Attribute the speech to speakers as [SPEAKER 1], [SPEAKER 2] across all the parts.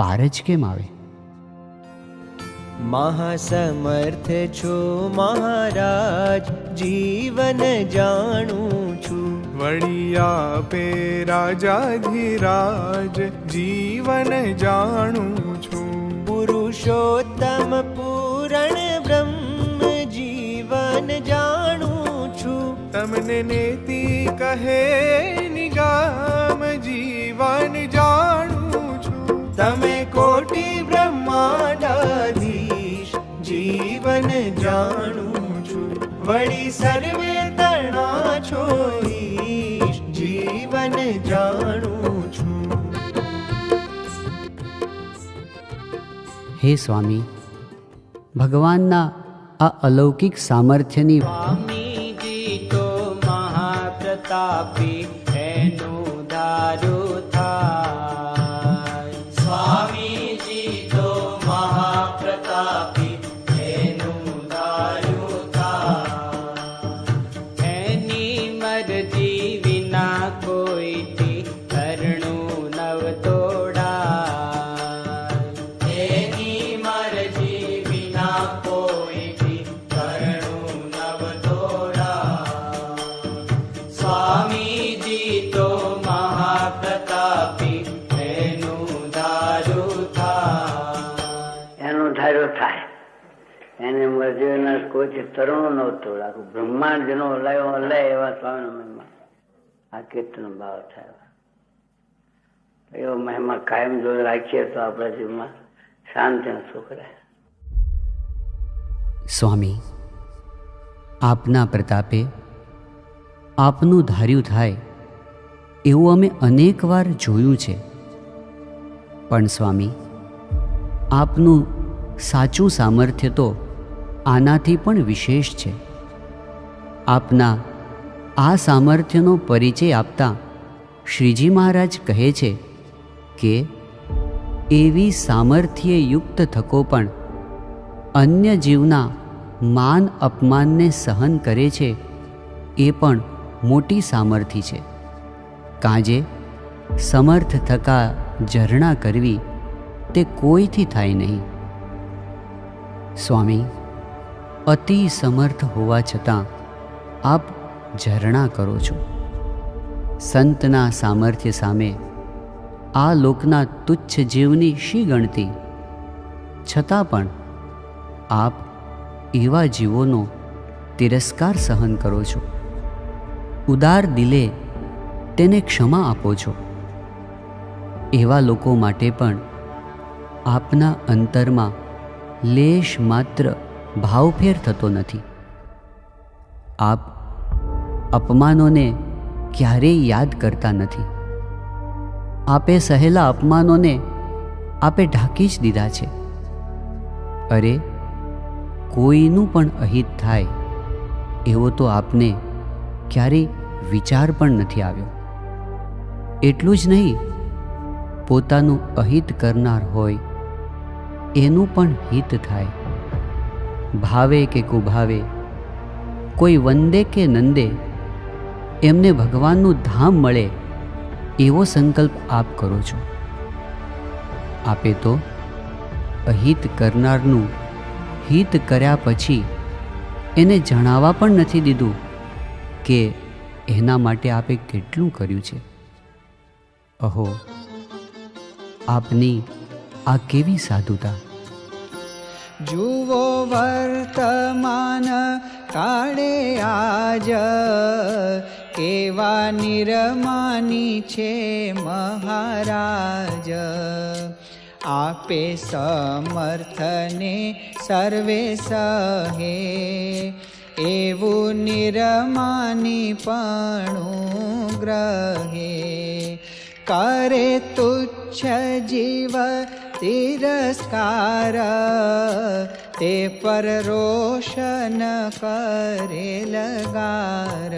[SPEAKER 1] પાર જ કેમ આવે?
[SPEAKER 2] મહાસમર્થ છો મહારાજ જીવન જાણું છું.
[SPEAKER 3] વળી આપે રાજાધિરાજ જીવન જાણું છું.
[SPEAKER 2] પુરુષોત્તમ પૂરણ બ્રહ્મ જીવન જાણું છું.
[SPEAKER 3] તમને નેતિ કહે નિગામ જીવન જાણું
[SPEAKER 2] તમે કોટી બ્રહ્માંડાધીશ જીવન જાણું છું. વળી સર્વે તણા છો ઈશ જીવન જાણું છું.
[SPEAKER 1] હે સ્વામી ભગવાનના આ અલૌકિક સામર્થ્યની
[SPEAKER 4] સ્વામીજી તો મહાપ્રતાપી એનું દારૂ થાય. એને
[SPEAKER 5] મરજીના કોઈ તરુણ નહોતું આખું બ્રહ્માંડ જેનો હલાયો હલાય એવા સ્વામીનો મહિમા. આ કીર્તન ભાવ થાય. એવો મહિમા કાયમ જો રાખીએ તો આપણા જીવનમાં શાંતિ છોકરા
[SPEAKER 1] સ્વામી, આપના પ્રતાપે આપનું ધાર્યું થાય એવું અમે અનેકવાર જોયું છે. પણ સ્વામી, આપનું સાચું સામર્થ્ય તો આનાથી પણ વિશેષ છે. આપના આ સામર્થ્યનો પરિચય આપતા શ્રીજી મહારાજ કહે છે કે, એવી સામર્થ્ય યુક્ત થકો પણ અન્ય જીવના માન અપમાનને સહન કરે છે, એ પણ મોટી સામર્થ્ય છે. કાજે સમર્થ થકા ઝરણા કરવી તે કોઈથી થાય નહીં. સ્વામી, અતિ સમર્થ હોવા છતાં આપ ઝરણા કરો છો. સંતના સામર્થ્ય સામે આ લોકના તુચ્છ જીવની શી ગણતી? છતાં પણ આપ એવા જીવોનો તિરસ્કાર સહન કરો છો. ઉદાર દિલે તેને ક્ષમા આપો છો. એવા લોકો માટે પણ આપના અંતરમાં લેશ માત્ર ભાવફેર થતો નથી. આપ અપમાનોને ક્યારેય યાદ કરતા નથી. આપે સહેલા અપમાનોને આપે ઢાંકી જ દીધા છે. અરે, કોઈનું પણ અહિત થાય, એવો તો આપને ક્યારેય વિચાર પણ નથી આવ્યો. એટલું જ નહીં, પોતાનું અહિત કરનાર હોય એનું પણ હિત થાય. ભાવે કે કુભાવે, કોઈ વંદે કે નંદે, એમને ભગવાનનું ધામ મળે એવો સંકલ્પ આપ કરો છો. આપે તો અહિત કરનારનું હિત કર્યા પછી એને જણાવવા પણ નથી દીધું કે એના માટે આપે કેટલું કર્યું છે. અહો, આપની આ કેવી સાધુતા?
[SPEAKER 4] જુઓ વર્તમાન કાળે આજ, કેવા નિરમાની છે મહારાજ. આપે સમર્થને સર્વે સહે, એવું નિરમાની પણું ગ્રહે કરે તુચ્છ જીવ તિરસ્કાર તે પર રોશન કરે લગાર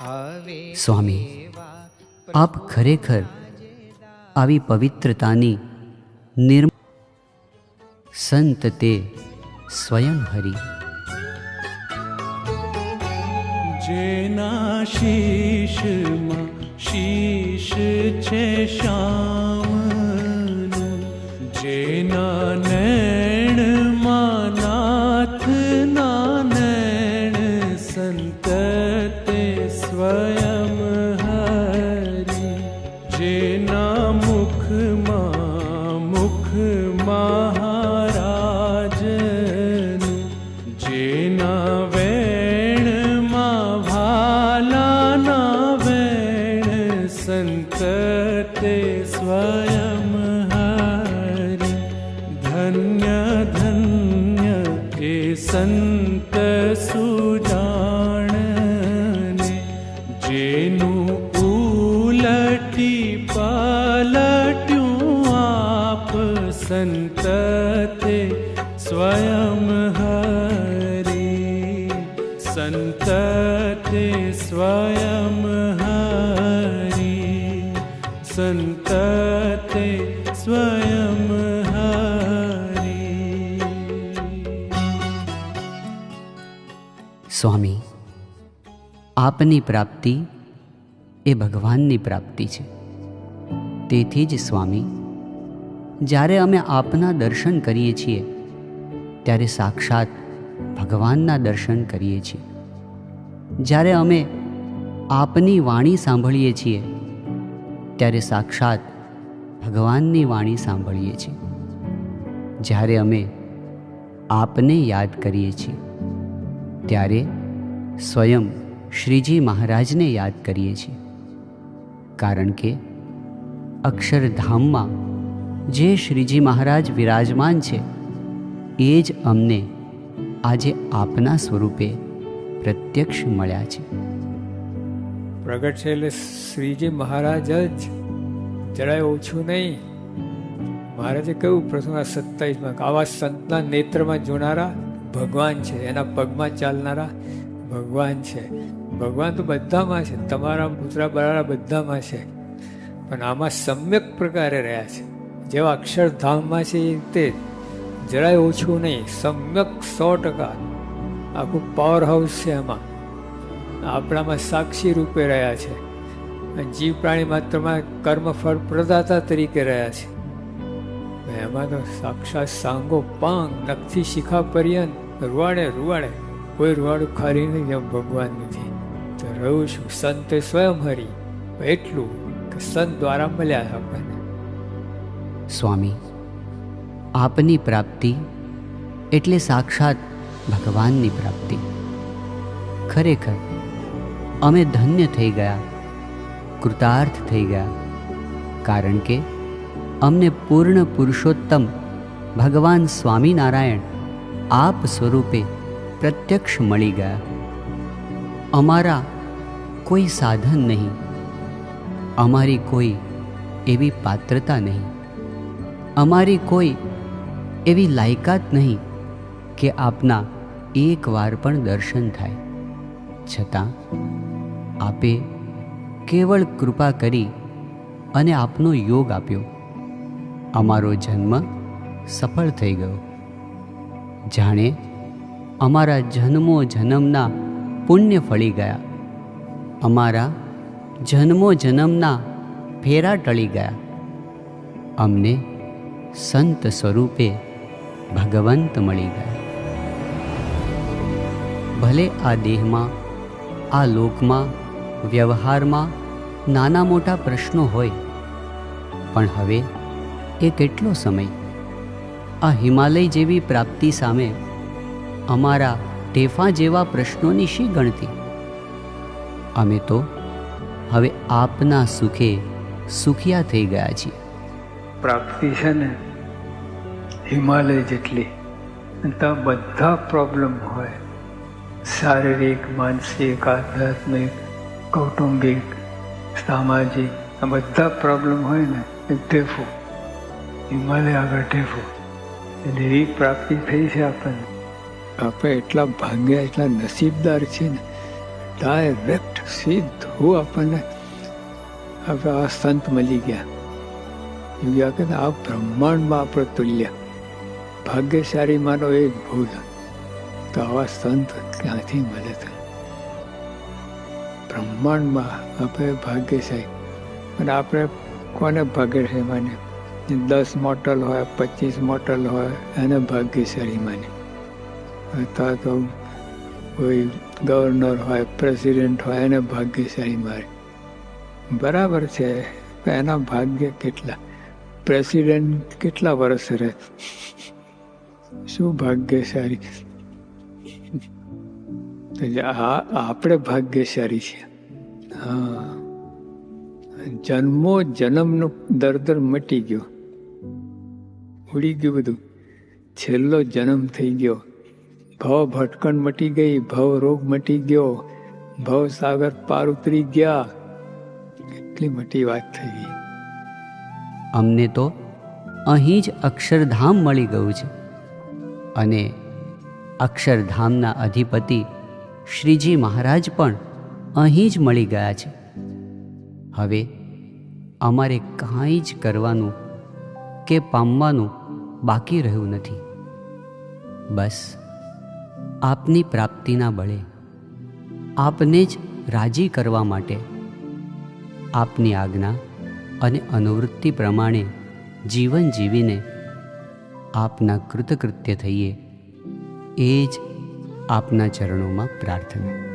[SPEAKER 4] હવે
[SPEAKER 1] સ્વામી આપ ખરેખર આવી પવિત્રતાની નિર્મ સંત તે સ્વયં હરી
[SPEAKER 6] જેના શીશમાં શીશ છે શ્યામનું
[SPEAKER 3] नेण माना संत सन्त जेनु उलटी पालू आप संत ते स्वयं हरि। संत ते स्वयं हरि। संत ते स्वयं
[SPEAKER 1] સ્વામી, આપની પ્રાપ્તિ એ ભગવાનની પ્રાપ્તિ છે. તેથી જ સ્વામી, જ્યારે અમે આપના દર્શન કરીએ છીએ, ત્યારે સાક્ષાત ભગવાનના દર્શન કરીએ છીએ. જ્યારે અમે આપની વાણી સાંભળીએ છીએ, ત્યારે સાક્ષાત ભગવાનની વાણી સાંભળીએ છીએ. જ્યારે અમે આપને યાદ કરીએ છીએ. ત્યારે સ્વયં શ્રીજી મહારાજને યાદ કરીએ છીએ. કારણ કે અક્ષરધામમાં જે શ્રીજી મહારાજ વિરાજમાન છે, એ જ અમને આજે આપના સ્વરૂપે પ્રત્યક્ષ મળ્યા છે.
[SPEAKER 6] પ્રગટ છે એટલે શ્રીજી મહારાજ જ જરાય ઓછું નહીં. મહારાજે કહ્યું આ સત્તાવીસમાં આવા સંતના નેત્રમાં જોનારા ભગવાન છે, એના પગમાં ચાલનારા ભગવાન છે. ભગવાન તો બધામાં છે, તમારા પુતરા, બરાડા બધામાં છે. પણ આમાં સમ્યક પ્રકારે રહ્યા છે. જેવા અક્ષરધામમાં છે એ રીતે જરાય ઓછું નહીં, સમ્યક સો ટકા. આખું પાવર હાઉસ છે એમાં આપણામાં સાક્ષી રૂપે રહ્યા છે. જીવ પ્રાણી માત્રમાં કર્મફળ પ્રદાતા તરીકે રહ્યા છે. એમાં તો સાક્ષાત સાંગો પાંગ નખથી શિખા પર્યંત રૂવાડે રૂવાડે. કોઈ રૂવાડું ખાલી નહીં, જેમ ભગવાન નથી. તો રહું છું સંત સ્વયં હરી. એટલું કે સંત દ્વારા મળ્યા આપણને.
[SPEAKER 1] સ્વામી, આપની પ્રાપ્તિ એટલે સાક્ષાત ભગવાનની પ્રાપ્તિ. ખરેખર, અમે ધન્ય થઈ ગયા, કૃતાર્થ થઈ ગયા. કારણ કે અમને પૂર્ણ પુરુષોત્તમ. ભગવાન સ્વામિનારાયણ આપ સ્વરૂપે પ્રત્યક્ષ મળી ગયા. અમારા કોઈ સાધન નહીં. અમારી કોઈ એવી પાત્રતા નહીં. અમારી કોઈ એવી લાયકાત નહીં કે આપના એકવાર પણ દર્શન થાય. છતાં આપે કેવળ કૃપા કરી અને આપનો યોગ આપ્યો. અમારો જન્મ સફળ થઈ ગયો. જાણે અમારા જન્મો જન્મના પુણ્ય ફળી ગયા. અમારા જન્મો જન્મના ફેરા ટળી ગયા. અમને સંત સ્વરૂપે ભગવંત મળી ગયા. ભલે આ દેહમાં, આ લોકમાં, વ્યવહારમાં નાના મોટા પ્રશ્નો હોય, પણ હવે એ કેટલો સમય? આ હિમાલય જેવી પ્રાપ્તિ સામે અમારા ટેફા જેવા પ્રશ્નોની શી ગણતી? અમે તો હવે આપના સુખે સુખિયા થઈ ગયા છીએ.
[SPEAKER 7] પ્રાપ્તિ છે ને હિમાલય જેટલી. ત્યાં બધા પ્રોબ્લેમ હોય. શારીરિક, માનસિક, આધ્યાત્મિક, કૌટુંબિક, સામાજિક, આ બધા પ્રોબ્લેમ હોય ને, એ ટેફો. હિમાલય આગળ ટેકો. એટલે એવી પ્રાપ્તિ થઈ છે આપણને. આપણે એટલા ભાગ્યા, એટલા નસીબદાર છે ને ડાયરેક્ટ સીધું આપણને આપણે આ સંત મળી ગયા. એવી કે આ બ્રહ્માંડમાં આપણે તુલ્ય. ભાગ્યશાળી માનો એ જ ભૂલ. તો આવા સંત ક્યાંથી મળે છે બ્રહ્માંડમાં આપણે ભાગ્યશાળી. અને આપણે કોને ભાગ્યશાહી માને દસ મોટલ હોય, પચીસ મોટલ હોય, એને ભાગ્યશાળી માને. અથવા તો કોઈ ગવર્નર હોય, પ્રેસિડેન્ટ હોય, એને ભાગ્યશાળી મારે. બરાબર છે એના ભાગ્ય કેટલા?
[SPEAKER 6] પ્રેસિડેન્ટ કેટલા વર્ષ રહે? શું ભાગ્યશાળી? આપણે ભાગ્યશાળી છે. હા. જન્મો જન્મનું દરદર મટી ગયો. ઉડી ગયું બધું. છેલ્લો જન્મ થઈ ગયો. ભવ ભટકણ મટી ગઈ, ભવ રોગ મટી ગયો, ભવ સાગર પાર ઉતરી ગયા. એટલી મોટી વાત થઈ ગઈ.
[SPEAKER 1] અમને તો અહીં જ અક્ષરધામ મળી ગયું છે. અને અક્ષરધામના અધિપતિ શ્રીજી મહારાજ પણ અહીં જ મળી ગયા છે. હવે અમારે કાંઈ જ કરવાનું કે પામવાનું બાકી રહ્યું નથી. બસ, આપની પ્રાપ્તિના બળે આપને જ રાજી કરવા માટે આપની આજ્ઞા અને અનુવૃત્તિ પ્રમાણે જીવન જીવીને આપના કૃતકૃત્ય થઈએ, એ જ આપના ચરણોમાં પ્રાર્થના.